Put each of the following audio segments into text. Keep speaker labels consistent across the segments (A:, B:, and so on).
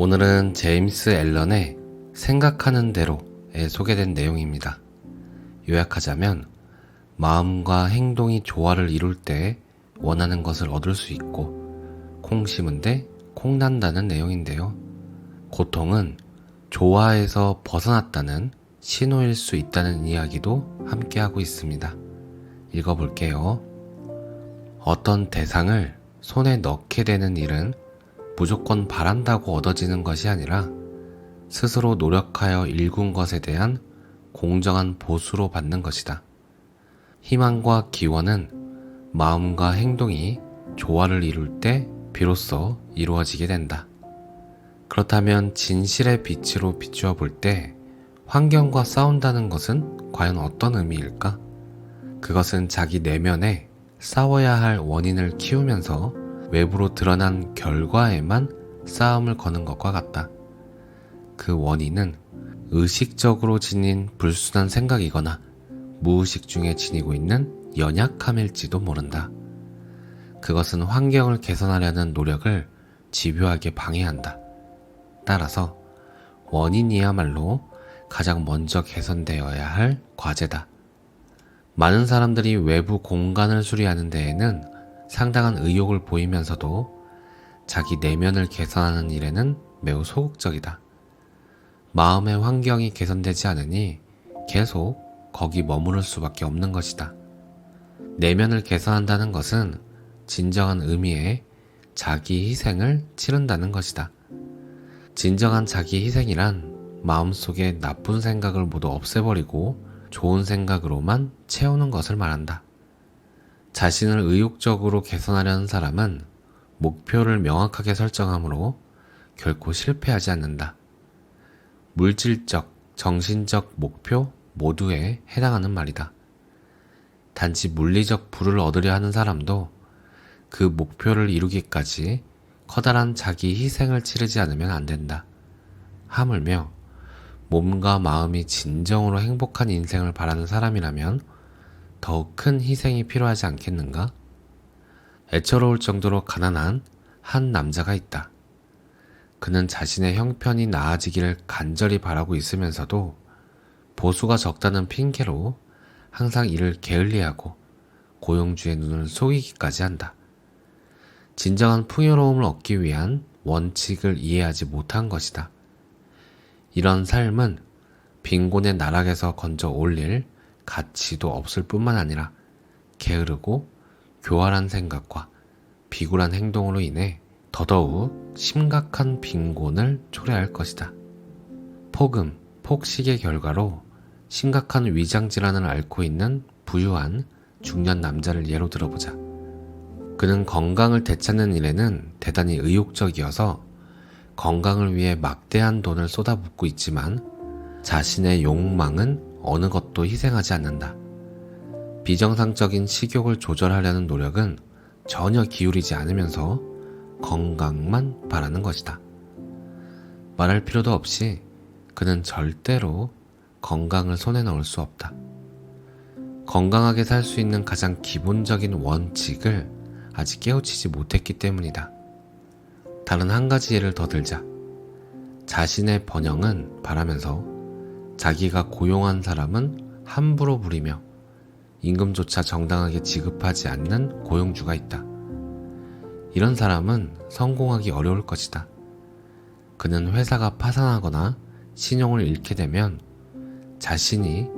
A: 오늘은 제임스 앨런의 생각하는 대로에 소개된 내용입니다. 요약하자면 마음과 행동이 조화를 이룰 때 원하는 것을 얻을 수 있고 콩 심은데 콩 난다는 내용인데요. 고통은 조화에서 벗어났다는 신호일 수 있다는 이야기도 함께 하고 있습니다. 읽어볼게요. 어떤 대상을 손에 넣게 되는 일은 무조건 바란다고 얻어지는 것이 아니라 스스로 노력하여 일군 것에 대한 공정한 보수로 받는 것이다. 희망과 기원은 마음과 행동이 조화를 이룰 때 비로소 이루어지게 된다. 그렇다면 진실의 빛으로 비추어 볼 때 환경과 싸운다는 것은 과연 어떤 의미일까? 그것은 자기 내면에 싸워야 할 원인을 키우면서 외부로 드러난 결과에만 싸움을 거는 것과 같다. 그 원인은 의식적으로 지닌 불순한 생각이거나 무의식 중에 지니고 있는 연약함일지도 모른다. 그것은 환경을 개선하려는 노력을 집요하게 방해한다. 따라서 원인이야말로 가장 먼저 개선되어야 할 과제다. 많은 사람들이 외부 공간을 수리하는 데에는 상당한 의욕을 보이면서도 자기 내면을 개선하는 일에는 매우 소극적이다. 마음의 환경이 개선되지 않으니 계속 거기 머무를 수밖에 없는 것이다. 내면을 개선한다는 것은 진정한 의미의 자기 희생을 치른다는 것이다. 진정한 자기 희생이란 마음속에 나쁜 생각을 모두 없애버리고 좋은 생각으로만 채우는 것을 말한다. 자신을 의욕적으로 개선하려는 사람은 목표를 명확하게 설정하므로 결코 실패하지 않는다. 물질적, 정신적 목표 모두에 해당하는 말이다. 단지 물리적 부를 얻으려 하는 사람도 그 목표를 이루기까지 커다란 자기 희생을 치르지 않으면 안 된다. 하물며 몸과 마음이 진정으로 행복한 인생을 바라는 사람이라면 더욱 큰 희생이 필요하지 않겠는가? 애처로울 정도로 가난한 한 남자가 있다. 그는 자신의 형편이 나아지기를 간절히 바라고 있으면서도 보수가 적다는 핑계로 항상 이를 게을리하고 고용주의 눈을 속이기까지 한다. 진정한 풍요로움을 얻기 위한 원칙을 이해하지 못한 것이다. 이런 삶은 빈곤의 나락에서 건져 올릴 가치도 없을 뿐만 아니라 게으르고 교활한 생각과 비굴한 행동으로 인해 더더욱 심각한 빈곤을 초래할 것이다. 폭음, 폭식의 결과로 심각한 위장 질환을 앓고 있는 부유한 중년 남자를 예로 들어보자. 그는 건강을 되찾는 일에는 대단히 의욕적이어서 건강을 위해 막대한 돈을 쏟아붓고 있지만 자신의 욕망은 어느 것도 희생하지 않는다. 비정상적인 식욕을 조절하려는 노력은 전혀 기울이지 않으면서 건강만 바라는 것이다. 말할 필요도 없이 그는 절대로 건강을 손에 넣을 수 없다. 건강하게 살 수 있는 가장 기본적인 원칙을 아직 깨우치지 못했기 때문이다. 다른 한 가지 예를 더 들자. 자신의 번영은 바라면서 자기가 고용한 사람은 함부로 부리며 임금조차 정당하게 지급하지 않는 고용주가 있다. 이런 사람은 성공하기 어려울 것이다. 그는 회사가 파산하거나 신용을 잃게 되면 자신이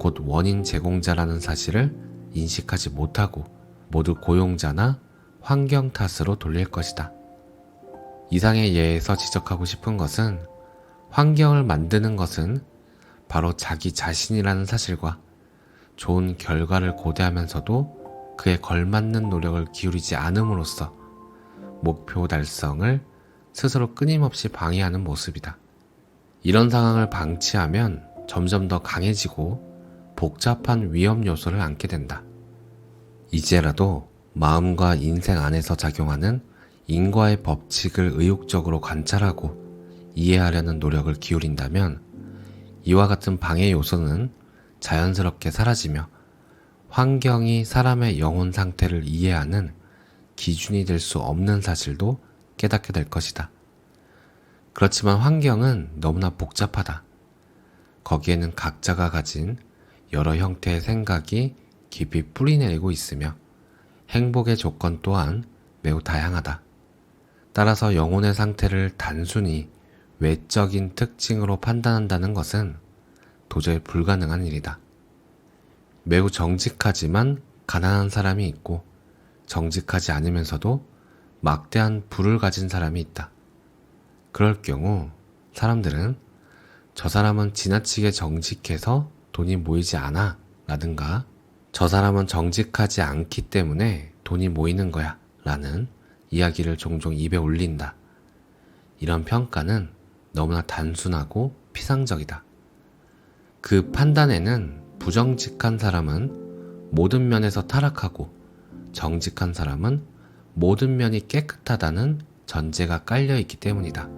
A: 곧 원인 제공자라는 사실을 인식하지 못하고 모두 고용자나 환경 탓으로 돌릴 것이다. 이상의 예에서 지적하고 싶은 것은 환경을 만드는 것은 바로 자기 자신이라는 사실과 좋은 결과를 고대하면서도 그에 걸맞는 노력을 기울이지 않음으로써 목표 달성을 스스로 끊임없이 방해하는 모습이다. 이런 상황을 방치하면 점점 더 강해지고 복잡한 위험 요소를 안게 된다. 이제라도 마음과 인생 안에서 작용하는 인과의 법칙을 의욕적으로 관찰하고 이해하려는 노력을 기울인다면 이와 같은 방해 요소는 자연스럽게 사라지며 환경이 사람의 영혼 상태를 이해하는 기준이 될 수 없는 사실도 깨닫게 될 것이다. 그렇지만 환경은 너무나 복잡하다. 거기에는 각자가 가진 여러 형태의 생각이 깊이 뿌리내리고 있으며 행복의 조건 또한 매우 다양하다. 따라서 영혼의 상태를 단순히 외적인 특징으로 판단한다는 것은 도저히 불가능한 일이다. 매우 정직하지만 가난한 사람이 있고 정직하지 않으면서도 막대한 부를 가진 사람이 있다. 그럴 경우 사람들은 저 사람은 지나치게 정직해서 돈이 모이지 않아 라든가 저 사람은 정직하지 않기 때문에 돈이 모이는 거야 라는 이야기를 종종 입에 올린다. 이런 평가는 너무나 단순하고 피상적이다. 그 판단에는 부정직한 사람은 모든 면에서 타락하고 정직한 사람은 모든 면이 깨끗하다는 전제가 깔려 있기 때문이다.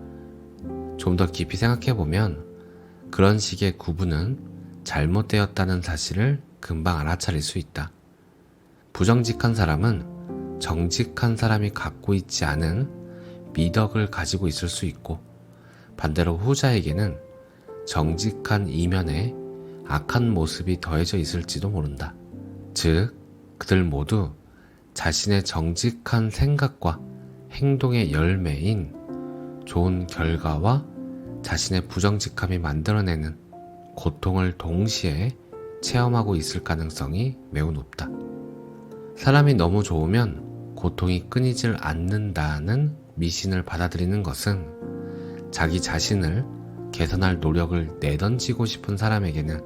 A: 좀 더 깊이 생각해 보면 그런 식의 구분은 잘못되었다는 사실을 금방 알아차릴 수 있다. 부정직한 사람은 정직한 사람이 갖고 있지 않은 미덕을 가지고 있을 수 있고 반대로 후자에게는 정직한 이면에 악한 모습이 더해져 있을지도 모른다. 즉, 그들 모두 자신의 정직한 생각과 행동의 열매인 좋은 결과와 자신의 부정직함이 만들어내는 고통을 동시에 체험하고 있을 가능성이 매우 높다. 사람이 너무 좋으면 고통이 끊이질 않는다는 미신을 받아들이는 것은 자기 자신을 개선할 노력을 내던지고 싶은 사람에게는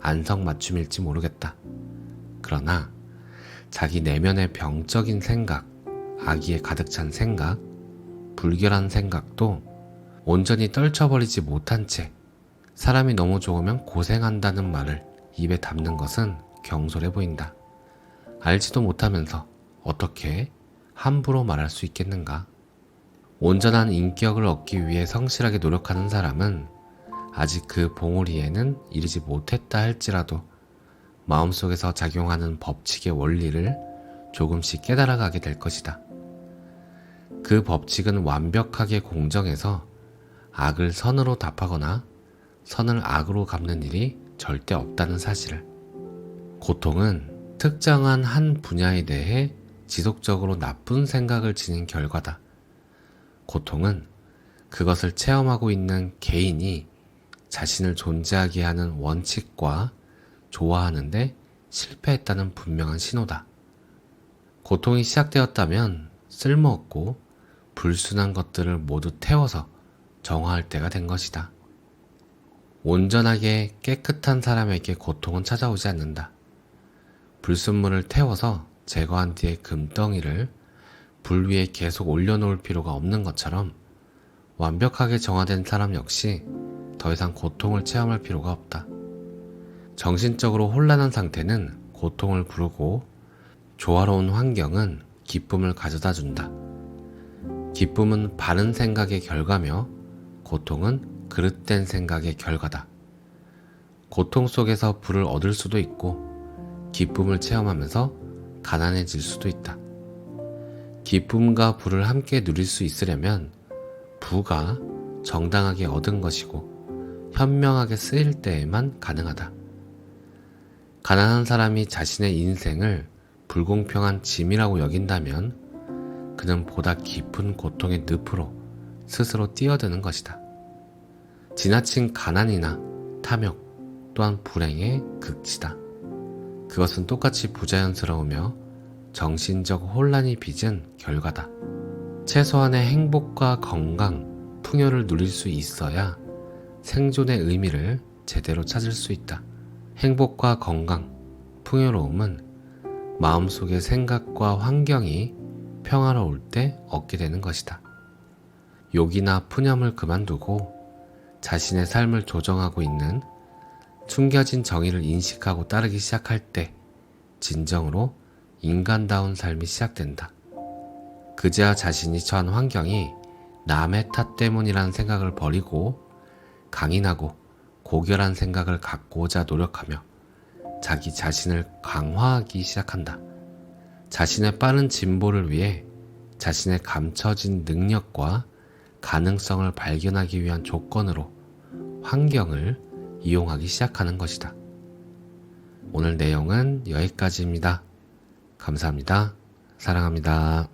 A: 안성맞춤일지 모르겠다. 그러나 자기 내면의 병적인 생각, 악의에 가득 찬 생각, 불결한 생각도 온전히 떨쳐버리지 못한 채 사람이 너무 좋으면 고생한다는 말을 입에 담는 것은 경솔해 보인다. 알지도 못하면서 어떻게 함부로 말할 수 있겠는가? 온전한 인격을 얻기 위해 성실하게 노력하는 사람은 아직 그 봉우리에는 이르지 못했다 할지라도 마음속에서 작용하는 법칙의 원리를 조금씩 깨달아가게 될 것이다. 그 법칙은 완벽하게 공정해서 악을 선으로 답하거나 선을 악으로 갚는 일이 절대 없다는 사실을. 고통은 특정한 한 분야에 대해 지속적으로 나쁜 생각을 지닌 결과다. 고통은 그것을 체험하고 있는 개인이 자신을 존재하게 하는 원칙과 좋아하는데 실패했다는 분명한 신호다. 고통이 시작되었다면 쓸모없고 불순한 것들을 모두 태워서 정화할 때가 된 것이다. 온전하게 깨끗한 사람에게 고통은 찾아오지 않는다. 불순물을 태워서 제거한 뒤에 금덩이를 불 위에 계속 올려놓을 필요가 없는 것처럼 완벽하게 정화된 사람 역시 더 이상 고통을 체험할 필요가 없다. 정신적으로 혼란한 상태는 고통을 부르고 조화로운 환경은 기쁨을 가져다 준다. 기쁨은 바른 생각의 결과며 고통은 그릇된 생각의 결과다. 고통 속에서 불을 얻을 수도 있고 기쁨을 체험하면서 가난해질 수도 있다. 기쁨과 불을 함께 누릴 수 있으려면 부가 정당하게 얻은 것이고 현명하게 쓰일 때에만 가능하다. 가난한 사람이 자신의 인생을 불공평한 짐이라고 여긴다면 그는 보다 깊은 고통의 늪으로 스스로 뛰어드는 것이다. 지나친 가난이나 탐욕 또한 불행의 극치다. 그것은 똑같이 부자연스러우며 정신적 혼란이 빚은 결과다. 최소한의 행복과 건강, 풍요를 누릴 수 있어야 생존의 의미를 제대로 찾을 수 있다. 행복과 건강, 풍요로움은 마음속의 생각과 환경이 평화로울 때 얻게 되는 것이다. 욕이나 푸념을 그만두고 자신의 삶을 조정하고 있는 숨겨진 정의를 인식하고 따르기 시작할 때 진정으로 인간다운 삶이 시작된다. 그제야 자신이 처한 환경이 남의 탓 때문이라는 생각을 버리고 강인하고 고결한 생각을 갖고자 노력하며 자기 자신을 강화하기 시작한다. 자신의 빠른 진보를 위해 자신의 감춰진 능력과 가능성을 발견하기 위한 조건으로 환경을 이용하기 시작하는 것이다. 오늘 내용은 여기까지입니다. 감사합니다. 사랑합니다.